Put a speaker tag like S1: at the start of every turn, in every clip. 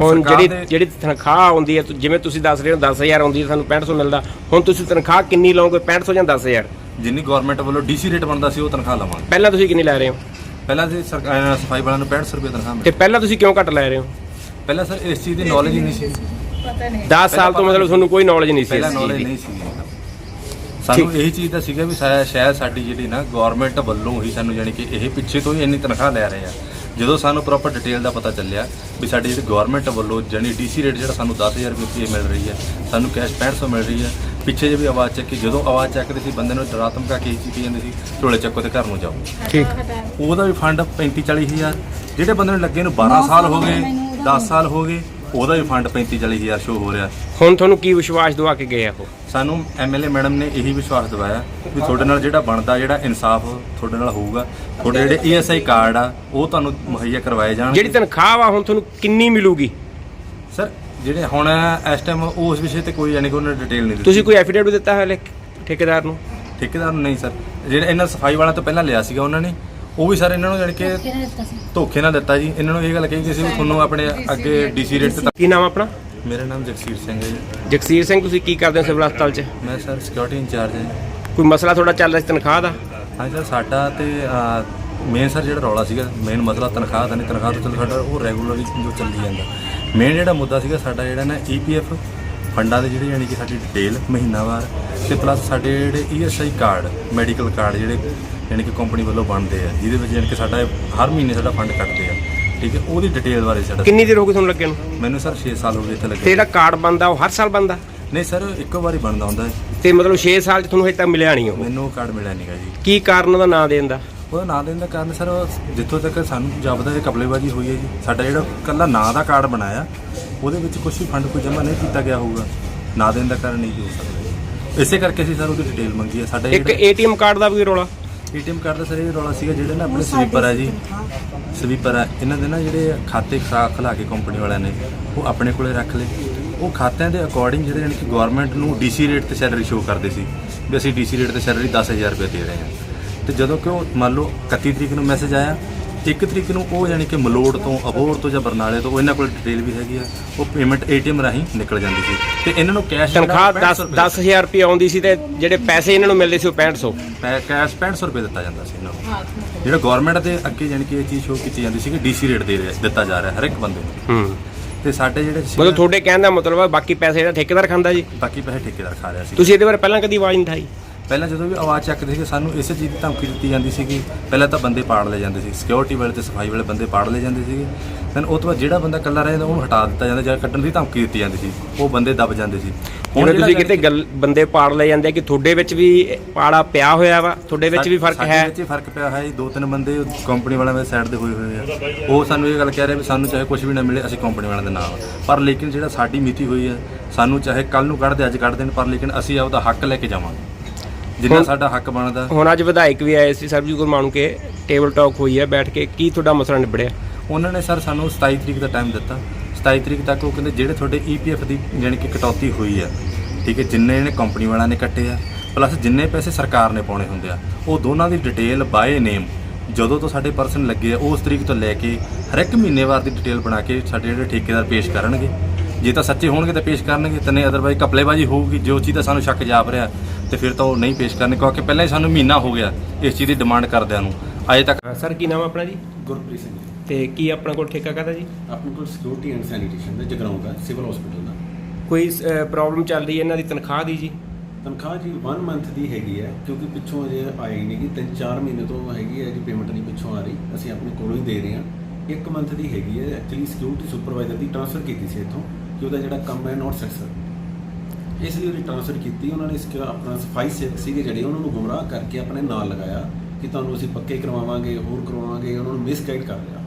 S1: ਹੁਣ ਜਿਹੜੀ ਜਿਹੜੀ ਤਨਖਾਹ ਆਉਂਦੀ ਹੈ ਤੁ- ਜਿਵੇਂ ਤੁਸੀਂ ਦੱਸ ਰਹੇ ਹੋ 10000 ਆਉਂਦੀ ਹੈ ਸਾਨੂੰ 6500 ਮਿਲਦਾ। ਹੁਣ ਤੁਸੀਂ ਤਨਖਾਹ ਕਿੰਨੀ ਲਓਗੇ 6500 ਜਾਂ 10000
S2: ਜਿੰਨੀ ਗਵਰਨਮੈਂਟ ਵੱਲੋਂ ਡੀਸੀ ਰੇਟ ਬਣਦਾ ਸੀ ਉਹ ਤਨਖਾਹ ਲਵਾਂਗੇ।
S1: ਪਹਿਲਾਂ ਤੁਸੀਂ ਕਿੰਨੀ ਲੈ ਰਹੇ ਹੋ?
S2: ਪਹਿਲਾਂ ਸੀ ਸਰਕਾਰ ਸਫ਼ਾਈ ਵਾਲਿਆਂ ਨੂੰ 6500 ਰੁਪਏ ਤਨਖਾਹ
S1: ਤੇ
S2: ਮਿਲਦੀ
S1: ਪਹਿਲਾਂ ਤੁਸੀਂ ਕਿਉਂ ਘੱਟ ਲੈ ਰਹੇ ਹੋ?
S2: ਪਹਿਲਾਂ ਸਰ ਇਸ ਚੀਜ਼ ਦੀ ਨੌਲੇਜ ਹੀ ਨਹੀਂ ਸੀ।
S1: 10 ਸਾਲ ਤੋਂ ਮਤਲਬ ਤੁਹਾਨੂੰ ਕੋਈ ਨੌਲੇਜ ਨਹੀਂ ਸੀ
S2: ਪਹਿਲਾਂ
S1: ਚੀਜ਼
S2: ਨੌਲੇਜ
S1: ਦੀ।
S2: ਨਹੀਂ ਸੀ। ਸਾਨੂੰ ਇਹੀ ਚੀਜ਼ ਦਾ ਸੀਗਾ ਵੀ ਸ਼ਾਇਦ ਸ਼ਾਇਦ ਸਾਡੀ ਜਿਹੜੀ ਨਾ ਗਵਰਨਮੈਂਟ ਵੱਲੋਂ ਹੀ ਸਾਨੂੰ ਯਾਨੀ ਕਿ ਇਹ ਪਿੱਛੇ ਤੋਂ ਹੀ ਇੰਨੀ ਤਨਖਾਹ ਲੈ ਰਹੇ ਆ। ਜਦੋਂ ਸਾਨੂੰ ਪ੍ਰੋਪਰ ਡਿਟੇਲ ਦਾ ਪਤਾ ਚੱਲਿਆ ਵੀ ਸਾਡੀ ਜਿਹੜੀ ਗਵਰਨਮੈਂਟ ਵੱਲੋਂ ਜਾਨੀ ਡੀਸੀ ਰੇਟ ਜਿਹੜਾ ਸਾਨੂੰ 10000 ਰੁਪਏ ਮਿਲ ਰਹੀ ਹੈ ਸਾਨੂੰ ਕੈਸ਼ 6500 ਮਿਲ ਰਹੀ ਹੈ ਪਿੱਛੇ ਜੇ ਵੀ ਆਵਾਜ਼ ਚੱਕੀ ਜਦੋਂ ਆਵਾਜ਼ ਚੱਕਦੇ ਸੀ ਬੰਦੇ ਨੂੰ ਡਰਾ ਧਮਕਾ ਕੇ ਹੀ ਜਾਂਦੇ ਸੀ ਢੋਲੇ ਚੱਕੋ ਤੇ ਘਰ ਨੂੰ ਜਾਓ।
S1: ਠੀਕ।
S2: ਉਹਦਾ ਵੀ ਫੰਡ 35 40 ਹਜ਼ਾਰ ਜਿਹੜੇ ਬੰਦੇ ਨੂੰ ਲੱਗੇ ਨੂੰ 12 ਸਾਲ ਹੋ ਗਏ 10 ਸਾਲ ਹੋ ਗਏ ਉਹਦਾ ਵੀ ਫੰਡ 35 40 ਹਜ਼ਾਰ ਸ਼ੋ ਹੋ ਰਿਹਾ।
S1: ਹੁਣ ਤੁਹਾਨੂੰ ਕੀ ਵਿਸ਼ਵਾਸ ਦਵਾ ਕੇ ਗਏ ਆ ਉਹ?
S2: ਸਾਨੂੰ ਐਮਐਲਏ ਮੈਡਮ ਨੇ ਇਹੀ ਵਿਸ਼ਵਾਸ ਦਿਵਾਇਆ ਵੀ ਤੁਹਾਡੇ ਨਾਲ ਜਿਹੜਾ ਬਣਦਾ ਜਿਹੜਾ ਇਨਸਾਫ ਤੁਹਾਡੇ ਨਾਲ ਹੋਊਗਾ ਤੁਹਾਡੇ ਜਿਹੜੇ ਈਐਸਆਈ ਕਾਰਡ ਆ ਉਹ ਤੁਹਾਨੂੰ ਮੁਹੱਈਆ ਕਰਵਾਏ
S1: ਜਿਹੜੀ
S2: ਜਾਣਗੇ
S1: ਤਨਖਾਹ ਵਾ ਹੁਣ ਤੁਹਾਨੂੰ ਕਿੰਨੀ ਮਿਲੂਗੀ?
S2: ਸਰ ਜਿਹੜੇ ਹੁਣ ਇਸ ਟਾਈਮ ਉਸ ਵਿਸ਼ੇ ਤੇ ਕੋਈ ਯਾਨੀ ਕਿ ਉਹਨਾਂ ਨੇ ਡਿਟੇਲ ਨਹੀਂ ਦਿੱਤੀ।
S1: ਤੁਸੀਂ ਕੋਈ ਐਫੀਡੇਵਿਟ ਦਿੱਤਾ ਹੈ ਠੇਕੇਦਾਰ ਨੂੰ?
S2: ਠੇਕੇਦਾਰ ਨੂੰ ਨਹੀਂ ਸਰ। ਜਿਹੜੇ ਇਹਨਾਂ ਸਫ਼ਾਈ ਵਾਲਿਆਂ ਤੋਂ ਪਹਿਲਾਂ ਲਿਆ ਸੀਗਾ ਉਹਨਾਂ ਨੇ ਉਹ ਵੀ ਸਰ ਇਹਨਾਂ ਨੂੰ ਯਾਨੀ ਕਿ ਧੋਖੇ ਨਾਲ ਦਿੱਤਾ ਜੀ। ਇਹਨਾਂ ਨੂੰ ਇਹ ਗੱਲ ਕਹੀ ਕਿ ਅਸੀਂ ਵੀ ਤੁਹਾਨੂੰ ਆਪਣੇ ਅੱਗੇ ਡੀਸੀ ਰੇਟ ਤੇ
S1: ਕੀ ਨਾਮ ਆਪਣਾ?
S2: ਮੇਰਾ ਨਾਮ ਜਗਸੀਰ ਸਿੰਘ ਹੈ ਜੀ।
S1: ਜਗਸੀਰ ਸਿੰਘ ਤੁਸੀਂ ਕੀ ਕਰਦੇ ਹੋ ਸਿਵਲ ਹਸਪਤਾਲ 'ਚ?
S2: ਮੈਂ ਸਰ ਸਿਕਿਉਰਿਟੀ ਇੰਚਾਰਜ ਹਾਂ ਜੀ।
S1: ਕੋਈ ਮਸਲਾ ਤੁਹਾਡਾ ਚੱਲ ਰਿਹਾ ਸੀ ਤਨਖਾਹ ਦਾ?
S2: ਹਾਂ ਸਰ ਸਾਡਾ ਤੇ ਮੇਨ ਸਰ ਜਿਹੜਾ ਰੌਲਾ ਸੀਗਾ ਮੇਨ ਮਸਲਾ ਤਨਖਾਹ ਦਾ ਨਹੀਂ ਤਨਖਾਹ ਤੋਂ ਚੱਲ ਸਾਡਾ ਉਹ ਰੈਗੂਲਰਲੀ ਜੋ ਚੱਲੀ ਜਾਂਦਾ। ਮੇਨ ਜਿਹੜਾ ਮੁੱਦਾ ਸੀਗਾ ਸਾਡਾ ਜਿਹੜਾ ਨਾ ਈਪੀਐਫ ਫੰਡਾਂ ਦੇ ਜਿਹੜੇ ਯਾਨੀ ਕਿ ਸਾਡੀ ਡਿਟੇਲ ਮਹੀਨਾਵਾਰ ਤੇ ਪਲੱਸ ਸਾਡੇ ਜਿਹੜੇ ਈਐਸਆਈ ਕਾਰਡ ਮੈਡੀਕਲ ਕਾਰਡ ਜਿਹੜੇ ਯਾਨੀ ਕਿ ਕੰਪਨੀ ਵੱਲੋਂ ਬਣਦੇ ਆ ਜਿਹਦੇ ਵਿੱਚ ਯਾਨੀ ਕਿ ਸਾਡਾ ਇਹ ਹਰ ਮਹੀਨੇ ਸਾਡਾ ਫੰਡ ਕੱਟਦੇ ਆ ਠੀਕ ਹੈ? ਉਹਦੀ ਡਿਟੇਲ ਬਾਰੇ ਸਾਡਾ
S1: ਕਿੰਨੀ ਦੇਰ ਹੋ ਗਈ ਤੁਹਾਨੂੰ ਲੱਗੇ ਨੂੰ?
S2: ਮੈਨੂੰ ਸਰ 6 ਸਾਲ ਹੋ ਗਏ ਇੱਥੇ
S1: ਤੇ
S2: ਲੱਗੇ
S1: ਜਿਹੜਾ ਕਾਰਡ ਬਣਦਾ ਉਹ ਹਰ ਸਾਲ ਬਣਦਾ?
S2: ਨਹੀਂ ਸਰ ਇੱਕੋ ਵਾਰੀ ਬਣਦਾ ਹੁੰਦਾ ਹੈ
S1: ਤੇ ਮਤਲਬ 6 ਸਾਲ 'ਚ ਤੁਹਾਨੂੰ ਹਜੇ ਤੱਕ ਮਿਲਿਆ ਨਹੀਂ ਉਹ?
S2: ਮੈਨੂੰ ਕਾਰਡ ਮਿਲਿਆ ਨਹੀਂਗਾ ਜੀ।
S1: ਕੀ ਕਾਰਨ ਉਹਦਾ ਨਾਂ ਦੇਣ ਦਾ?
S2: ਉਹਦਾ ਨਾਂ ਦੇਣ ਦਾ ਕਾਰਨ ਸਰ ਜਿੱਥੋਂ ਤੱਕ ਸਾਨੂੰ ਜਾਪਦਾ ਹੈ ਕਪਲੇਬਾਜੀ ਹੋਈ ਹੈ ਜੀ। ਸਾਡਾ ਜਿਹੜਾ ਕੱਲਾ ਨਾਂ ਦਾ ਕਾਰਡ ਬਣਾਇਆ ਉਹਦੇ ਵਿੱਚ ਕੁਝ ਵੀ ਫੰਡ ਕੋਈ ਜਮ੍ਹਾਂ ਨਹੀਂ ਕੀਤਾ ਗਿਆ ਹੋਊਗਾ। ਨਾਂ ਦੇਣ ਦਾ ਕਾਰਨ ਨਹੀਂ ਜੀ ਹੋ ਸਕਦਾ। ਇਸੇ ਕਰਕੇ ਅਸੀਂ ਸਰ ਉਹਦੀ ਡਿਟੇਲ ਮੰਗੀ ਹੈ। ਸਾਡਾ
S1: ਇੱਕ ਏਟੀਐਮ ਕਾਰਡ ਦਾ ਵੀ ਰੋਲਾ?
S2: ਏਟੀਐਮ ਕਾਰਡ ਦਾ ਸਰ ਇਹ ਰੌਲਾ ਸੀਗਾ ਜਿਹੜੇ ਨਾ ਆਪਣੇ ਸਵੀਪਰ ਹੈ ਜੀ। ਸਵੀਪਰ ਹੈ ਇਹਨਾਂ ਦੇ ਨਾ ਜਿਹੜੇ ਖਾਤੇ ਖਰਾ ਖਲਾ ਕੇ ਕੰਪਨੀ ਵਾਲਿਆਂ ਨੇ ਉਹ ਆਪਣੇ ਕੋਲੇ ਰੱਖ ਲਏ। ਉਹ ਖਾਤਿਆਂ ਦੇ ਅਕੋਰਡਿੰਗ ਜਿਹੜੇ ਯਾਨੀ ਕਿ ਗਵਰਨਮੈਂਟ ਨੂੰ ਡੀਸੀ ਰੇਟ ਤੇ ਸੈਲਰੀ ਸ਼ੋ ਕਰਦੇ ਸੀ ਵੀ ਅਸੀਂ ਡੀਸੀ ਰੇਟ ਤੇ ਸੈਲਰੀ 10000 ਰੁਪਏ ਦੇ ਰਹੇ ਹਾਂ। ਤੇ ਜਦੋਂ ਕਿ ਉਹ ਮੰਨ ਲਓ 31 ਤਰੀਕ ਨੂੰ ਮੈਸੇਜ ਆਇਆ 1 ਤਰੀਕ ਨੂੰ ਉਹ ਯਾਨੀ ਕਿ ਮਲੋੜ ਤੋਂ ਅਬੋਰ ਤੋਂ ਜਾਂ ਬਰਨਾਲੇ ਤੋਂ ਇਹਨਾਂ ਕੋਲ ਡਿਟੇਲ ਵੀ ਹੈਗੀ ਆ ਉਹ ਪੇਮੈਂਟ ਏਟੀਐਮ ਰਾਹੀਂ ਨਿਕਲ ਜਾਂਦੀ ਸੀ। ਤੇ ਇਹਨਾਂ ਨੂੰ ਕੈਸ਼
S1: ਤਨਖਾਹ 10 10000 ਰੁਪਏ ਆਉਂਦੀ ਸੀ ਤੇ ਜਿਹੜੇ ਪੈਸੇ ਇਹਨਾਂ ਨੂੰ ਮਿਲਦੇ ਸੀ ਉਹ 6500
S2: ਕੈਸ਼ 6500 ਰੁਪਏ ਦਿੱਤਾ ਜਾਂਦਾ ਸੀ ਇਹਨਾਂ ਨੂੰ। ਜਿਹੜਾ ਗਵਰਨਮੈਂਟ ਦੇ ਅੱਗੇ ਜਾਣੀ ਕਿ ਇਹ ਚੀਜ਼ ਸ਼ੋਅ ਕੀਤੀ ਜਾਂਦੀ ਸੀ ਕਿ ਡੀਸੀ ਰੇਟ ਦੇ ਦਿੱਤਾ ਜਾ ਰਿਹਾ ਹਰ ਇੱਕ ਬੰਦੇ ਨੂੰ।
S1: ਹੂੰ।
S2: ਤੇ ਸਾਡੇ ਜਿਹੜੇ
S1: ਮਤਲਬ ਤੁਹਾਡੇ ਕਹਿਣ ਦਾ ਮਤਲਬ ਹੈ ਬਾਕੀ ਪੈਸੇ ਜਿਹੜਾ ਠੇਕੇਦਾਰ ਖਾਂਦਾ ਜੀ।
S2: ਬਾਕੀ ਪੈਸੇ ਠੇਕੇਦਾਰ ਖਾ ਰਿਹਾ ਸੀ।
S1: ਤੁਸੀਂ ਇਹਦੇ ਬਾਰੇ ਪਹਿਲਾਂ ਕਦੀ ਆਵਾਜ਼ ਨਹੀਂ ਉਠਾਈ।
S2: ਪਹਿਲਾਂ ਜਦੋਂ ਵੀ ਆਵਾਜ਼ ਚੱਕਦੇ ਸੀ ਸਾਨੂੰ ਇਸੇ ਚੀਜ਼ ਦੀ ਧਮਕੀ ਦਿੱਤੀ ਜਾਂਦੀ ਸੀ ਕਿ ਪਹਿਲਾਂ ਤਾਂ ਬੰਦੇ ਪਾੜ ਲਏ ਜਾਂਦੇ ਸੀ। ਸਿਕਿਉਰਿਟੀ ਵਾਲੇ ਤੇ ਸਫ਼ਾਈ ਵਾਲੇ ਬੰਦੇ ਪਾੜ ਲਏ ਜਾਂਦੇ ਸੀਗੇ। Then ਉਹ ਤੋਂ ਬਾਅਦ ਜਿਹੜਾ ਬੰਦਾ ਇਕੱਲਾ ਰਹਿੰਦਾ ਉਹਨੂੰ ਹਟਾ ਦਿੱਤਾ ਜਾਂਦਾ ਜਾਂ ਕੱਢਣ ਦੀ ਧਮਕੀ ਦਿੱਤੀ ਜਾਂਦੀ ਸੀ। ਉਹ ਬੰਦੇ ਦਬ ਜਾਂਦੇ ਸੀ।
S1: ਹੁਣ ਤੁਸੀਂ ਕਿਤੇ ਗੱਲ ਬੰਦੇ ਪਾੜ ਲਏ ਜਾਂਦੇ ਕਿ ਤੁਹਾਡੇ ਵਿੱਚ ਵੀ ਪਾੜਾ ਪਿਆ ਹੋਇਆ ਵਾ? ਤੁਹਾਡੇ ਵਿੱਚ ਵੀ ਫ਼ਰਕ
S2: ਸਾਡੇ
S1: ਹੈ
S2: ਵਿੱਚ ਫ਼ਰਕ ਪਿਆ ਹੈ ਜੀ। ਦੋ ਤਿੰਨ ਬੰਦੇ ਕੰਪਨੀ ਵਾਲਿਆਂ ਦੇ ਸਾਈਡ ਦੇ ਹੋਏ ਹੋਏ ਆ। ਉਹ ਸਾਨੂੰ ਇਹ ਗੱਲ ਕਹਿ ਰਹੇ ਵੀ ਸਾਨੂੰ ਚਾਹੇ ਕੁਝ ਵੀ ਨਾ ਮਿਲੇ ਅਸੀਂ ਕੰਪਨੀ ਵਾਲਿਆਂ ਦੇ ਨਾਲ। ਪਰ ਲੇਕਿਨ ਜਿਹੜਾ ਸਾਡੀ ਮਿਤੀ ਹੋਈ ਹੈ ਸਾਨੂੰ ਚਾਹੇ ਕੱਲ ਨੂੰ ਕੱਢ ਦੇ ਅੱਜ ਕੱਢ ਦੇਣ ਪਰ ਲੇਕਿਨ ਅਸੀਂ ਆਪਦਾ ਹੱਕ ਲੈ ਕੇ ਜਾਵਾਂਗੇ। ਜਿੰਨਾ
S1: ਹੁਣ-
S2: ਸਾਡਾ ਹੱਕ ਬਣਦਾ।
S1: ਹੁਣ ਅੱਜ ਵਿਧਾਇਕ ਵੀ ਆਏ ਸੀ Sarabjit Manuke table talk ਹੋਈ ਹੈ ਬੈਠ ਕੇ ਕੀ ਤੁਹਾਡਾ ਮਸਲਾ ਨਿਬੜਿਆ?
S2: ਉਹਨਾਂ ਨੇ ਸਰ ਸਾਨੂੰ 27 ਤਰੀਕ ਦਾ ਟਾਈਮ ਦਿੱਤਾ। 27 ਤਰੀਕ ਤੱਕ ਉਹ ਕਹਿੰਦੇ ਜਿਹੜੇ ਤੁਹਾਡੇ ਈਪੀਐਫ ਦੀ ਜਾਣੀ ਕਿ ਕਟੌਤੀ ਹੋਈ ਆ ਠੀਕ ਹੈ ਜਿੰਨੇ ਨੇ ਕੰਪਨੀ ਵਾਲਿਆਂ ਨੇ ਕੱਟੇ ਆ ਪਲੱਸ ਜਿੰਨੇ ਪੈਸੇ ਸਰਕਾਰ ਨੇ ਪਾਉਣੇ ਹੁੰਦੇ ਆ ਉਹ ਦੋਨਾਂ ਦੀ ਡਿਟੇਲ ਬਾਏ ਨੇਮ ਜਦੋਂ ਤੋਂ ਸਾਡੇ ਪਰਸਨ ਲੱਗੇ ਆ ਉਸ ਤਰੀਕ ਤੋਂ ਲੈ ਕੇ ਹਰ ਇੱਕ ਮਹੀਨੇਵਾਰ ਦੀ ਡਿਟੇਲ ਬਣਾ ਕੇ ਸਾਡੇ ਜਿਹੜੇ ਠੇਕੇਦਾਰ ਪੇਸ਼ ਕਰਨਗੇ। ਜੇ ਤਾਂ ਸੱਚੇ ਹੋਣਗੇ ਤਾਂ ਪੇਸ਼ ਕਰਨਗੇ ਤੇ ਨਹੀਂ ਅਦਰਵਾਈਜ਼ ਕਪਲੇਬਾਜ਼ੀ ਹੋਊਗੀ ਜੋ ਚੀਜ਼ ਦਾ ਸਾਨੂੰ ਸ਼ੱਕ ਜਾਪ ਰਿਹਾ ਤੇ ਫਿਰ ਤਾਂ ਉਹ ਨਹੀਂ ਪੇਸ਼ ਕਰਨਗੇ ਕਿਉਂਕਿ ਪਹਿਲਾਂ ਹੀ ਸਾਨੂੰ ਮਹੀਨਾ ਹੋ ਗਿਆ ਇਸ ਚੀਜ਼ ਦੀ ਡਿਮਾਂਡ ਕਰਦਿਆਂ ਨੂੰ। ਅਜੇ ਤੱਕ
S1: ਸਰ ਕੀ ਨਾਮ ਹੈ ਆਪਣਾ ਜੀ?
S3: ਗੁਰਪ੍ਰੀਤ ਸਿੰਘ ਜੀ।
S1: ਤੇ ਕੀ ਆਪਣਾ ਕੋਲ ਠੇਕਾ ਕਰਦਾ ਜੀ?
S3: ਆਪਣੇ ਕੋਲ ਸਿਕਿਉਰਿਟੀ ਐਂਡ ਸੈਨੀਟੇਸ਼ਨ ਦਾ ਜਗਰਾਉਂ ਦਾ ਸਿਵਲ ਹਸਪੀਟਲ ਦਾ।
S1: ਕੋਈ ਪ੍ਰੋਬਲਮ ਚੱਲ ਰਹੀ ਹੈ ਇਹਨਾਂ ਦੀ ਤਨਖਾਹ ਦੀ ਜੀ?
S3: ਤਨਖਾਹ ਜੀ 1 ਮੰਥ ਦੀ ਹੈਗੀ ਹੈ ਕਿਉਂਕਿ ਪਿੱਛੋਂ ਅਜੇ ਆਈ ਨਹੀਂ ਕਿ 3-4 ਮਹੀਨੇ ਤੋਂ ਹੈਗੀ ਹੈ ਜੀ ਪੇਮੈਂਟ ਨਹੀਂ ਪਿੱਛੋਂ ਆ ਰਹੀ। ਅਸੀਂ ਆਪਣੇ ਕੋਲੋਂ ਹੀ ਦੇ ਰਹੇ ਹਾਂ। 1 ਮੰਥ ਦੀ ਹੈਗੀ ਹੈ ਐਕਚੁਅਲੀ ਸਿਕਿਉਰਿਟੀ ਸੁਪਰਵਾਈਜ਼ਰ ਦੀ ਟ੍ਰਾਂਸਫਰ ਕੀਤੀ ਸੀ ਇੱਥੋਂ। ਕਿ ਉਹਦਾ ਜਿਹੜਾ ਕੰਮ ਹੈ ਨਾਟ ਸਕਸੈਸ ਇਸ ਲਈ ਉਹਦੀ ਟ੍ਰਾਂਸਫਰ ਕੀਤੀ ਉਹਨਾਂ ਨੇ ਇਸ ਆਪਣਾ ਸਫ਼ਾਈ ਸੇਵਕ ਸੀਗੇ ਜਿਹੜੇ ਉਹਨਾਂ ਨੂੰ ਗੁੰਮਰਾਹ ਕਰਕੇ ਆਪਣੇ ਨਾਲ ਲਗਾਇਆ ਕਿ ਤੁਹਾਨੂੰ ਅਸੀਂ ਪੱਕੇ ਕਰਵਾਵਾਂਗੇ ਹੋਰ ਕਰਵਾਵਾਂਗੇ ਉਹਨਾਂ ਨੂੰ ਮਿਸਗਾਈਡ ਕਰ ਲਿਆ।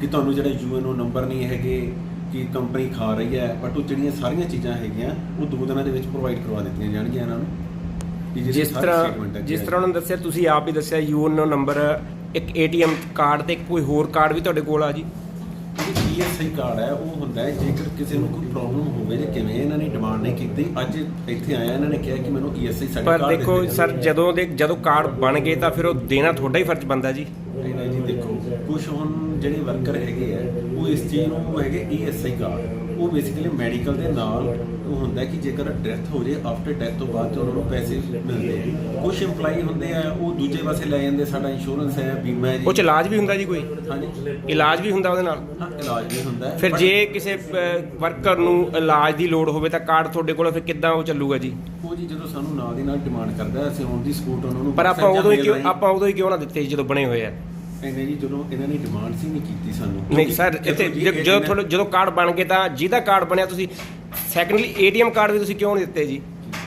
S3: ਕਿ ਤੁਹਾਨੂੰ ਜਿਹੜਾ ਯੂਐਨਓ ਨੰਬਰ ਨਹੀਂ ਹੈਗੇ ਕਿ ਕੰਪਨੀ ਖਾ ਰਹੀ ਹੈ ਬਟ ਉਹ ਜਿਹੜੀਆਂ ਸਾਰੀਆਂ ਚੀਜ਼ਾਂ ਹੈਗੀਆਂ ਉਹ ਦੋ ਦਿਨਾਂ ਦੇ ਵਿੱਚ ਪ੍ਰੋਵਾਈਡ ਕਰਵਾ ਦਿੱਤੀਆਂ ਜਾਣਗੀਆਂ ਇਹਨਾਂ ਨੂੰ।
S1: ਜਿਸ ਤਰ੍ਹਾਂ ਜਿਸ। ਤਰ੍ਹਾਂ ਉਹਨਾਂ ਨੇ ਦੱਸਿਆ ਤੁਸੀਂ ਆਪ ਵੀ ਦੱਸਿਆ ਯੂਐਨਓ ਨੰਬਰ ਇੱਕ ਏਟੀਐਮ ਕਾਰਡ ਤੇ ਕੋਈ ਹੋਰ ਕਾਰਡ ਵੀ ਤੁਹਾਡੇ ਕੋਲ ਆ ਜੀ?
S3: ਈਐਸਆਈ ਕਾਰਡ ਹੈ ਉਹ ਹੁੰਦਾ ਹੈ ਜੇਕਰ ਕਿਸੇ ਨੂੰ ਕੋਈ ਪ੍ਰੋਬਲਮ ਹੋਵੇ ਜਾਂ ਕਿਵੇਂ ਇਹਨਾਂ ਨੇ ਡਿਮਾਂਡ ਨਹੀਂ ਕੀਤੀ ਅੱਜ ਇੱਥੇ ਆਇਆ ਇਹਨਾਂ ਨੇ ਕਿਹਾ ਕਿ ਮੈਨੂੰ ਈਐਸਆਈ ਸਾਡੇ
S1: ਪਰ
S3: ਕਾਰਡ
S1: ਦੇਖੋ ਸਰ ਜਦੋਂ ਦੇ ਜਦੋਂ ਕਾਰਡ ਬਣ ਗਏ ਤਾਂ ਫਿਰ ਉਹ ਦੇਣਾ ਤੁਹਾਡਾ ਹੀ ਫਰਜ਼ ਬਣਦਾ ਜੀ।
S3: ਨਹੀਂ ਜੀ ਦੇਖੋ ਕੁਝ ਹੁਣ ਜਿਹੜੇ ਵਰਕਰ ਹੈਗੇ ਆ ਉਹ ਇਸ ਚੀਜ਼ ਨੂੰ ਹੈਗੇ ਈਐਸਆਈ ਕਾਰਡ ਉਹ ਬੇਸਿਕਲੀ ਮੈਡੀਕਲ ਦੇ ਨਾਲ ਉਹ ਹੁੰਦਾ ਕਿ ਜੇਕਰ ਡੈਥ ਹੋ ਜੇ ਆਫਟਰ ਡੈਥ ਤੋਂ ਬਾਅਦ ਉਹਨਾਂ ਨੂੰ ਪੈਸੇ ਮਿਲਦੇ ਆ। ਕੁਝ EMPLOYE ਹੁੰਦੇ ਆ ਉਹ ਦੂਜੇ ਪਾਸੇ ਲੈ ਜਾਂਦੇ ਸਾਡਾ ਇੰਸ਼ੋਰੈਂਸ ਹੈ ਬੀਮਾ ਹੈ ਜੀ।
S1: ਉਹ ਚ ਇਲਾਜ ਵੀ ਹੁੰਦਾ ਜੀ ਕੋਈ?
S3: ਹਾਂਜੀ।
S1: ਇਲਾਜ ਵੀ ਹੁੰਦਾ ਉਹਦੇ ਨਾਲ?
S3: ਹਾਂ ਇਲਾਜ ਵੀ ਹੁੰਦਾ ਹੈ।
S1: ਫਿਰ
S3: but
S1: ਜੇ ਕਿਸੇ ਵਰਕਰ ਨੂੰ ਇਲਾਜ ਦੀ ਲੋੜ ਹੋਵੇ ਤਾਂ ਕਾਰਡ ਤੁਹਾਡੇ ਕੋਲ ਫਿਰ ਕਿੱਦਾਂ ਉਹ ਚੱਲੂਗਾ ਜੀ?
S3: ਉਹ ਜੀ ਜਦੋਂ ਸਾਨੂੰ ਨਾਲ ਦੀ ਨਾਲ ਡਿਮਾਂਡ ਕਰਦਾ ਹੈ, ਅਸੀਂ ਔਨ ਦੀ ਸਪੋਰਟ ਉਹਨਾਂ ਨੂੰ
S1: ਪਰ ਆਪਾਂ
S3: message
S1: ਉਦੋਂ ਹੀ ਕਿਉਂ ਆਪਾਂ ਉਦੋਂ ਹੀ ਕਿਉਂ ਨਾ ਦਿੱਤੇ ਜੀ ਜਦੋਂ ਬਣੇ ਹੋਏ ਆ?
S3: ਜੀ ਜਦੋਂ ਇਹਨਾਂ ਨੇ ਡਿਮਾਂਡ ਸੀ ਨਹੀਂ ਕੀਤੀ ਸਾਨੂੰ।
S1: ਨਹੀਂ ਸਰ ਇੱਥੇ ਜਦੋਂ ਜਦੋਂ ਕਾਰਡ ਬਣ ਗਏ ਤਾਂ ਜਿਹਦਾ ਕਾਰਡ ਬਣਿਆ ਤੁਸੀਂ ਸੈਕੰਡਲੀ ਏਟੀਐਮ ਕਾਰਡ ਵੀ ਤੁਸੀਂ ਕਿਉਂ ਨਹੀਂ ਦਿੱਤੇ ਜੀ?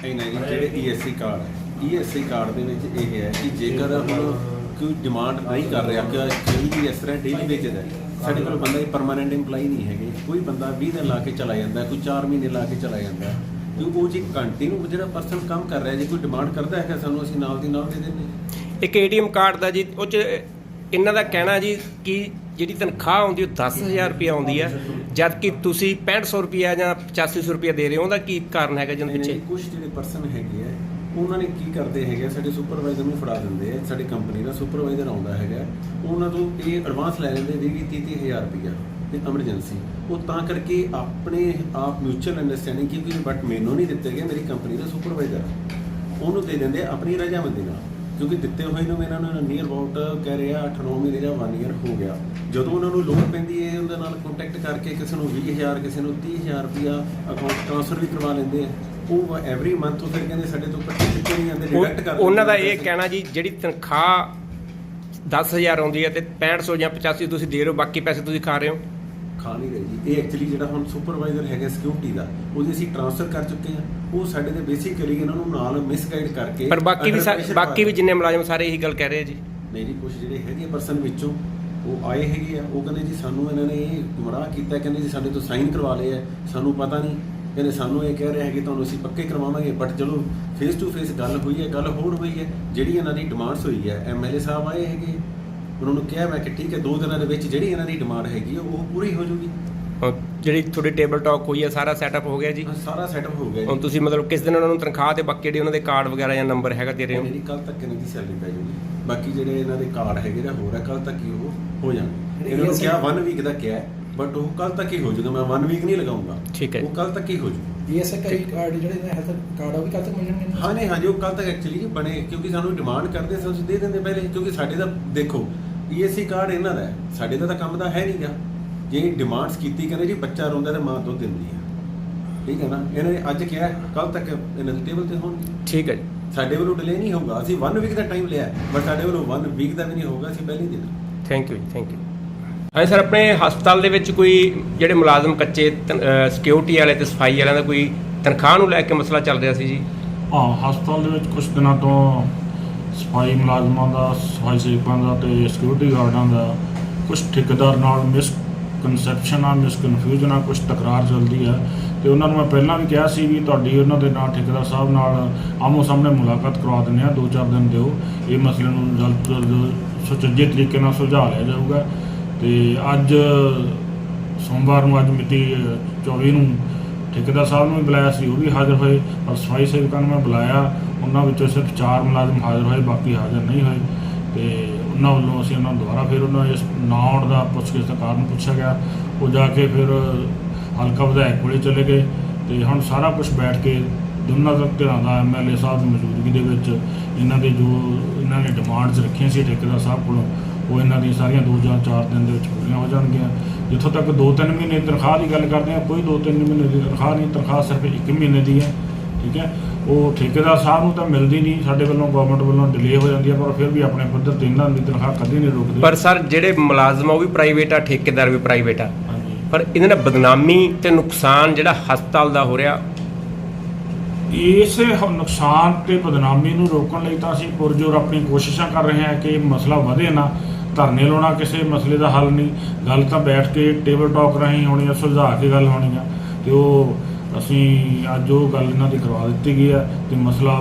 S3: ਨਹੀਂ ਨਹੀਂ ਜੀ, ਜਿਹੜੇ ਈਐਸਸੀ ਕਾਰਡ ਹੈ। ਈਐਸਸੀ ਕਾਰਡ ਦੇ ਵਿੱਚ ਇਹ ਹੈ ਕਿ ਜੇਕਰ ਹੁਣ ਕੋਈ ਡਿਮਾਂਡ ਨਹੀਂ ਕਰ ਰਿਹਾ ਕਿ ਜਿਹੜੀ ਵੀ ਇਸ ਤਰ੍ਹਾਂ ਡੇਲੀ ਵੇਜਡ ਹੈ ਸਾਡੇ ਕੋਲ ਬੰਦਾ ਪਰਮਾਨੈਂਟ EMPLOYE ਨਹੀਂ ਹੈਗੇ। ਕੋਈ ਬੰਦਾ 20 ਦਿਨ ਲਾ ਕੇ ਚਲਾ ਜਾਂਦਾ ਹੈ, ਕੋਈ 4 ਮਹੀਨੇ ਲਾ ਕੇ ਚਲਾ ਜਾਂਦਾ। ਹੈ। ਕਿ ਉਹ ਜੀ ਕੰਟੀਨਿਊ ਜਿਹੜਾ ਪਰਸਨ ਕੰਮ ਕਰ ਰਿਹਾ ਜੇ ਕੋਈ ਡਿਮਾਂਡ ਕਰਦਾ ਹੈ ਸਾਨੂੰ ਅਸੀਂ ਨਾਲ ਦੀ ਨਾਲ ਦੇ ਦਿੰਦੇ ਹਾਂ।
S1: ਇੱਕ ਏਟੀਐਮ ਕਾਰਡ ਦਾ ਜੀ ਉਹ ਚ ਇਹਨਾਂ ਦਾ ਕਹਿਣਾ ਜੀ ਕਿ ਜਿਹੜੀ ਤਨਖਾਹ ਆਉਂਦੀ ਉਹ 10000 ਰੁਪਏ ਆਉਂਦੀ ਹੈ ਜਦ ਕਿ ਤੁਸੀਂ 6500 ਰੁਪਏ ਜਾਂ 8500 ਰੁਪਏ ਦੇ ਰਹੇ ਹੋ, ਉਹਦਾ ਕੀ ਕਾਰਨ ਹੈਗਾ ਜਿਹਦੇ ਪਿੱਛੇ?
S3: ਕੁਝ ਜਿਹੜੇ ਪਰਸਨ ਹੈਗੇ ਆ, ਉਹਨਾਂ ਨੇ ਕੀ ਕਰਦੇ ਹੈਗੇ ਸਾਡੇ ਸੁਪਰਵਾਈਜ਼ਰ ਨੂੰ ਫੜਾ ਦਿੰਦੇ ਆ, ਸਾਡੀ ਕੰਪਨੀ ਦਾ ਸੁਪਰਵਾਈਜ਼ਰ ਆਉਂਦਾ ਹੈਗਾ। ਉਹਨਾਂ ਤੋਂ ਇਹ ਐਡਵਾਂਸ ਲੈ ਲੈਂਦੇ 20 30 30 ਹਜ਼ਾਰ ਰੁਪਇਆ ਤੇ ਐਮਰਜੈਂਸੀ ਉਹ ਤਾਂ ਕਰਕੇ ਆਪਣੇ ਆਪ ਮਿਊਚੁਅਲ ਅੰਡਰਸਟੈਂਡਿੰਗ ਕਿਉਂਕਿ ਬਟ ਮੈਨੂੰ ਨਹੀਂ ਦਿੱਤੇ ਗਏ, ਮੇਰੀ ਕੰਪਨੀ ਦਾ ਸੁਪਰਵਾਈਜ਼ਰ ਉਹਨੂੰ ਦੇ ਦਿੰਦੇ ਆਪਣੀ ਰਜਾਮੰਦੀ ਨਾਲ। ਕਿਉਂਕਿ ਦਿੱਤੇ ਹੋਏ ਨੂੰ ਇਹਨਾਂ ਨੂੰ ਨੀਅਰ ਅਬਾਊਟ ਕਹਿ ਰਿਹਾ 8-9 ਮਹੀਨੇ ਜਾਂ 1 ਇਅਰ ਹੋ ਗਿਆ। ਜਦੋਂ ਉਹਨਾਂ ਨੂੰ ਲੋੜ ਪੈਂਦੀ ਹੈ ਉਹਦੇ ਨਾਲ ਕੰਟੈਕਟ ਕਰਕੇ ਕਿਸੇ ਨੂੰ 20000 ਕਿਸੇ ਨੂੰ 30000 ਰੁਪਇਆ ਅਕਾਊਂਟ ਟ੍ਰਾਂਸਫਰ ਵੀ ਕਰਵਾ ਲੈਂਦੇ ਆ। ਉਹ ਐਵਰੀ ਮੰਥ ਉਹ ਫਿਰ ਕਹਿੰਦੇ ਸਾਡੇ ਤੋਂ ਪੱਚੀ ਚੁੱਕੇ ਨਹੀਂ ਆਉਂਦੇ ਡਿਡਕਟ ਕਰ
S1: ਉਹ- ਉਹਨਾਂ ਦਾ ਇਹ ਕਹਿਣਾ ਜੀ ਜਿਹੜੀ ਤਨਖਾਹ 10000 ਆਉਂਦੀ ਹੈ ਤੇ 6500 ਜਾਂ 85 ਤੁਸੀਂ ਦੇ ਰਹੇ ਹੋ ਬਾਕੀ ਪੈਸੇ ਤੁਸੀਂ ਖਾ ਰਹੇ ਹੋ।
S3: ਖਾ ਨਹੀਂ ਰਹੇ ਜੀ। ਇਹ ਐਕਚੁਅਲੀ ਜਿਹੜਾ ਹੁਣ ਸੁਪਰਵਾਈਜ਼ਰ ਹੈਗਾ ਸਿਕਿਉਰਿਟੀ ਦਾ ਉਹਦੀ ਅਸੀਂ ਟ੍ਰਾਂਸਫਰ ਕਰ ਚੁੱਕੇ ਹਾਂ। ਉਹ ਸਾਡੇ ਦੇ ਬੇਸਿਕਲੀ ਇਹਨਾਂ ਨੂੰ ਨਾਲ ਮਿਸਗਾਈਡ ਕਰਕੇ
S1: ਪਰ ਬਾਕੀ ਵੀ ਸਾ- ਬਾਕੀ ਵੀ ਜਿੰਨੇ ਮੁਲਾਜ਼ਮ ਸਾਰੇ ਇਹੀ ਗੱਲ ਕਹਿ ਰਹੇ ਆ ਜੀ।
S3: ਨਹੀਂ ਜੀ ਕੁਝ ਜਿਹੜੇ ਹੈਗੇ ਪਰਸਨ ਵਿੱਚੋਂ ਉਹ ਆਏ ਹੈਗੇ ਆ। ਉਹ ਕਹਿੰਦੇ ਜੀ ਸਾਨੂੰ ਇਹਨਾਂ ਨੇ ਇਹ ਗੁੰਮਰਾਹ ਕੀਤਾ ਕਹਿੰਦੇ ਜੀ ਸਾਡੇ ਤੋਂ ਸਾਈਨ ਕਰਵਾ ਲਏ ਆ। ਸਾਨੂੰ ਪਤਾ ਨਹੀਂ। ਕਹਿੰਦੇ ਸਾਨੂੰ ਇਹ ਕਹਿ ਰਹੇ ਹੈਗੇ ਤੁਹਾਨੂੰ ਅਸੀਂ ਪੱਕੇ ਕਰਵਾਵਾਂਗੇ। ਬਟ ਚਲੋ ਫੇਸ ਟੂ ਫੇਸ ਗੱਲ ਹੋਈ ਹੈ ਗੱਲ ਹੋਰ ਹੋਈ ਹੈ। ਜਿਹੜੀ ਇਹਨਾਂ ਦੀ ਡਿਮਾਂਡਸ ਹੋਈ ਹੈ ਐਮਐਲਏ ਸਾਹਿਬ ਆਏ ਹੈਗੇ। ਉਹਨਾਂ ਨੂੰ ਕਿਹਾ ਮੈਂ ਕਿ ਠੀਕ ਹੈ ਦੋ ਦਿਨਾਂ ਦੇ ਵਿੱਚ ਜਿਹੜੀ ਇਹਨਾਂ ਦੀ ਡਿਮਾਂਡ ਹੈਗੀ ਹੈ ਉਹ ਪੂਰੀ ਹੋ ਜੂਗੀ
S1: ਹੁਣ ਜਿਹੜੀ ਤੁਹਾਡੀ ਟੇਬਲ ਟਾਕ ਹੋਈ ਹੈ ਸਾਰਾ ਸੈਟਅਪ ਹੋ ਗਿਆ ਜੀ?
S3: ਹਾਂ, ਸਾਰਾ ਸੈਟਅਪ ਹੋ ਗਿਆ
S1: ਹੁਣ
S3: ਜੀ
S1: ਤੁਸੀਂ ਮਤਲਬ ਕਿਸ ਦਿਨ ਉਹਨਾਂ ਨੂੰ ਤਨਖਾਹ ਤੇ ਬਾਕੀ ਜਿਹੜੇ ਉਹਨਾਂ ਦੇ ਕਾਰਡ ਵਗੈਰਾ ਜਾਂ ਨੰਬਰ ਹੈਗਾ ਦੇ ਰਹੇ ਹੋ
S3: ਮੇਰੀ ਕੱਲ ਤੱਕ ਇਹਨਾਂ ਦੀ ਸੈਲਰੀ ਪੈ ਜੂਗੀ ਬਾਕੀ ਜਿਹੜੇ ਇਹਨਾਂ ਦੇ ਕਾਰਡ ਹੈਗੇ ਜਾਂ ਹੋਰ ਹੈ ਕੱਲ ਤੱਕ ਹੀ ਉਹ ਹੋ ਜਾਣਗੇ। ਇਹਨਾਂ ਨੂੰ ਕਿਹਾ 1 ਵੀਕ ਦਾ ਕਿਹਾ ਬਟ ਉਹ ਕੱਲ ਤੱਕ ਹੀ ਹੋ ਜਾਊਗਾ। ਮੈਂ 1 ਵੀਕ ਨਹੀਂ ਲਗਾਉਂਗਾ
S1: ਠੀਕ ਹੈ
S3: ਉਹ ਕੱਲ ਤੱਕ ਹੀ ਹੋ ਜਾਊਗਾ।
S4: ਇਹ ਐਸੇ ਕਈ ਕਾਰਡ ਜਿਹੜੇ ਨੇ ਹੈਲਥ ਕਾਰਡ ਉਹ ਵੀ ਕੱਲ ਤੱਕ ਮਿਲ ਜਾਣਗੇ?
S3: ਹਾਂ ਨਹੀਂ ਹਾਂਜੀ ਉਹ ਕੱਲ ਤੱਕ ਐਕਚੁਅਲੀ ਬਣੇ ਕਿਉਂਕਿ ਸਾਨੂੰ ਡਿਮਾਂਡ ਕਰਦੇ ਸੀ ਅਸੀਂ ਦੇ ਦਿੰਦੇ ਪਹਿਲੇ ਕਿਉਂਕਿ ਸਾਡੇ ਦਾ ਦੇਖੋ ਈਐਸਸੀ ਕਾਰਡ ਇਹਨਾਂ ਦਾ ਹੈ। ਸਾਡੇ ਦਾ ਤਾਂ ਕੰਮ ਦਾ ਹੈ ਨਹੀਂਗਾ। ਜੇ ਡਿਮਾਂਡਸ ਕੀਤੀ ਕਹਿੰਦੇ ਜੀ ਬੱਚਾ ਰੋਂਦਾ ਤੇ ਮਾਂ ਦੁੱਧ ਦਿੰਦੀ ਹੈ ਠੀਕ ਹੈ ਨਾ? ਇਹਨਾਂ ਨੇ ਅੱਜ ਕਿਹਾ ਕੱਲ ਤੱਕ ਇਹਨਾਂ ਦੇ ਟੇਬਲ ਤੇ ਹੋਣਗੇ।
S1: ਠੀਕ ਹੈ ਜੀ।
S3: ਸਾਡੇ ਵੱਲੋਂ ਡਿਲੇ ਨਹੀਂ ਹੋਊਗਾ। ਅਸੀਂ 1 ਵੀਕ ਦਾ ਟਾਈਮ ਲਿਆ ਬਟ ਸਾਡੇ ਵੱਲੋਂ 1 ਵੀਕ ਦਾ ਵੀ ਨਹੀਂ ਹੋਊਗਾ। ਅਸੀਂ ਪਹਿਲੇ ਹੀ ਦੇਣਾ
S1: ਥੈਂਕ ਯੂ ਥੈਂਕ ਯੂ ਹਾਂਜੀ ਸਰ ਆਪਣੇ ਹਸਪਤਾਲ ਦੇ ਵਿੱਚ ਕੋਈ ਜਿਹੜੇ ਮੁਲਾਜ਼ਮ ਕੱਚੇ ਸਿਕਿਉਰਿਟੀ ਵਾਲੇ ਤੇ ਸਫ਼ਾਈ ਵਾਲਿਆਂ ਦਾ ਕੋਈ ਤਨਖਾਹ ਨੂੰ ਲੈ ਕੇ ਮਸਲਾ ਚੱਲ ਰਿਹਾ ਸੀ ਜੀ?
S5: ਹਾਂ ਹਸਪਤਾਲ ਦੇ ਵਿੱਚ ਕੁਝ ਦਿਨਾਂ ਤੋਂ ਸਫ਼ਾਈ ਮੁਲਾਜ਼ਮਾਂ ਦਾ ਸਫ਼ਾਈ ਸੇਵਕਾਂ ਦਾ ਤੇ ਸਿਕਿਉਰਿਟੀ ਗਾਰਡਾਂ ਦਾ ਕੁਝ ਠੇਕੇਦਾਰ ਨਾਲ ਮਿਸ ਕਨਸੈਪਸ਼ਨ ਆ ਮਿਸ ਕਨਫਿਊਜ਼ਨ ਆ ਕੁਝ ਤਕਰਾਰ ਚੱਲਦੀ ਆ। ਤੇ ਉਹਨਾਂ ਨੂੰ ਮੈਂ ਪਹਿਲਾਂ ਵੀ ਕਿਹਾ ਸੀ ਵੀ ਤੁਹਾਡੀ ਉਹਨਾਂ ਦੇ ਨਾਲ ਠੇਕੇਦਾਰ ਸਾਹਿਬ ਨਾਲ ਆਮੋ ਸਾਹਮਣੇ ਮੁਲਾਕਾਤ ਕਰਵਾ ਦਿੰਦੇ ਆ ਦੋ ਚਾਰ ਦਿਨ ਦਿਓ। ਇਹ ਮਸਲੇ ਨੂੰ ਜਲਦ ਤੋਂ ਜਲਦ ਸੁਚੱਜੇ ਤਰੀਕੇ ਨਾਲ ਸੁਲਝਾ ਲਿਆ ਜਾਊਗਾ। ਤੇ ਅੱਜ ਸੋਮਵਾਰ ਨੂੰ ਅੱਜ ਮਿਤੀ ਅ, 24 ਨੂੰ ਠੇਕੇਦਾਰ ਸਾਹਿਬ ਨੂੰ ਵੀ ਬੁਲਾਇਆ ਸੀ ਉਹ ਵੀ ਹਾਜ਼ਰ ਹੋਏ। ਔਰ ਸਫ਼ਾਈ ਸੇਵਕਾਂ ਨੂੰ ਮੈਂ ਬੁਲਾਇਆ। ਉਹਨਾਂ ਵਿੱਚੋਂ ਸਿਰਫ ਚਾਰ ਮੁਲਾਜ਼ਮ ਹਾਜ਼ਰ ਹੋਏ, ਬਾਕੀ ਹਾਜ਼ਰ ਨਹੀਂ ਹੋਏ। ਤੇ ਉਹਨਾਂ ਵੱਲੋਂ ਅਸੀਂ ਉਹਨਾਂ ਨੂੰ ਦੁਬਾਰਾ ਫਿਰ ਉਹਨਾਂ ਇਸ ਨਾ ਆਉਣ ਦਾ ਪੁੱਛਗਿੱਛ ਦਾ ਕਾਰਨ ਪੁੱਛਿਆ ਗਿਆ। ਉਹ ਜਾ ਕੇ ਫਿਰ ਹਲਕਾ ਵਿਧਾਇਕ ਕੋਲੇ ਚਲੇ ਗਏ ਤੇ ਹੁਣ ਸਾਰਾ ਕੁਝ ਬੈਠ ਕੇ ਦੋਨਾਂ ਦਾ ਧਿਰਾਂ ਦਾ ਐਮਐਲਏ ਸਾਹਿਬ ਦੀ ਮੌਜੂਦਗੀ ਦੇ ਵਿੱਚ ਇਹਨਾਂ ਦੇ ਜੋ ਇਹਨਾਂ ਨੇ ਡਿਮਾਂਡਸ ਰੱਖੀਆਂ ਸੀ ਠੇਕੇਦਾਰ ਸਾਹਿਬ ਕੋਲੋਂ, ਉਹ ਇਹਨਾਂ ਦੀਆਂ ਸਾਰੀਆਂ ਦੋ ਜਾਂ ਚਾਰ ਦਿਨ ਦੇ ਵਿੱਚ ਪੂਰੀਆਂ ਹੋ ਜਾਣਗੀਆਂ। ਜਿੱਥੋਂ ਤੱਕ 2-3 ਮਹੀਨੇ ਦੀ ਤਨਖਾਹ ਦੀ ਗੱਲ ਕਰਦੇ ਆ ਕੋਈ 2-3 ਮਹੀਨੇ ਦੀ ਤਨਖਾਹ ਨਹੀਂ, ਤਨਖਾਹ ਸਿਰਫ 1 ਮਹੀਨੇ ਦੀ ਹੈ, ਠੀਕ ਹੈ? ਉਹ ਠੇਕੇਦਾਰ ਸਾਹਿਬ ਨੂੰ ਤਾਂ ਮਿਲਦੀ ਨਹੀਂ ਸਾਡੇ ਵੱਲੋਂ ਗਵਰਨਮੈਂਟ ਵੱਲੋਂ ਡਿਲੇ ਹੋ ਜਾਂਦੀ ਹੈ ਪਰ ਫਿਰ ਵੀ ਆਪਣੇ ਪੱਧਰ ਤੇ ਇਹਨਾਂ ਦੀ ਤਨਖਾਹ ਕਦੀ ਨਹੀਂ ਰੁਕਦੀ।
S1: ਪਰ ਸਰ ਜਿਹੜੇ ਮੁਲਾਜ਼ਮ ਆ ਉਹ ਵੀ ਪ੍ਰਾਈਵੇਟ ਆ ਠੇਕੇਦਾਰ ਵੀ ਪ੍ਰਾਈਵੇਟ ਆ। ਪਰ ਇਹਦੇ ਨਾਲ ਬਦਨਾਮੀ ਤੇ ਨੁਕਸਾਨ ਜਿਹੜਾ ਹਸਪਤਾਲ ਦਾ ਹੋ ਰਿਹਾ
S5: ਇਸ ਨੁਕਸਾਨ ਤੇ ਬਦਨਾਮੀ ਨੂੰ ਰੋਕਣ ਲਈ ਤਾਂ ਅਸੀਂ ਪੁਰਜੋਰ ਆਪਣੀ ਕੋਸ਼ਿਸ਼ਾਂ ਕਰ ਰਹੇ ਹਾਂ ਕਿ ਇਹ ਮਸਲਾ ਵਧੇ ਨਾ ਧਰਨੇ ਲਾਉਣਾ ਕਿਸੇ ਮਸਲੇ ਦਾ ਹੱਲ ਨਹੀਂ। ਗੱਲ ਤਾਂ ਬੈਠ ਕੇ ਟੇਬਲ ਟਾਕ ਰਾਹੀਂ ਹੋਣੀ ਆ ਸੁਲਝਾ ਕੇ ਗੱਲ ਹੋਣੀ ਆ ਤੇ ਉਹ ਅਸੀਂ ਅੱਜ ਉਹ ਗੱਲ ਇਹਨਾਂ ਦੀ ਕਰਵਾ ਦਿੱਤੀ ਗਈ ਹੈ ਤੇ ਮਸਲਾ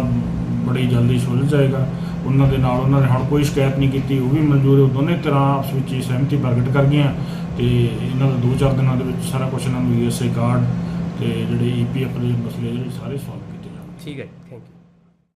S5: ਬੜੀ ਜਲਦੀ ਸੁਲਝ ਜਾਏਗਾ। ਉਹਨਾਂ ਦੇ ਨਾਲ ਉਹਨਾਂ ਨੇ ਹੁਣ ਕੋਈ ਸ਼ਿਕਾਇਤ ਨਹੀਂ ਕੀਤੀ, ਉਹ ਵੀ ਮਨਜ਼ੂਰ ਹੈ ਦੋਨੇ ਤਰ੍ਹਾਂ ਆਪਸ ਵਿੱਚ ਹੀ ਸਹਿਮਤੀ ਪ੍ਰਗਟ ਕਰ ਗਈਆਂ। ਤੇ ਇਹਨਾਂ ਦਾ 2-4 ਦਿਨਾਂ ਦੇ ਵਿੱਚ ਸਾਰਾ ਕੁਝ ਇਹਨਾਂ ਨੂੰ ਈਐਸਆਈ ਕਾਰਡ ਤੇ ਜਿਹੜੇ ਈਪੀਐਫ ਦੇ ਮਸਲੇ ਜਿਹੜੇ ਸਾਰੇ ਸੋਲਵ ਕੀਤੇ ਜਾਣਗੇ।
S1: ਠੀਕ ਹੈ ਥੈਂਕ ਯੂ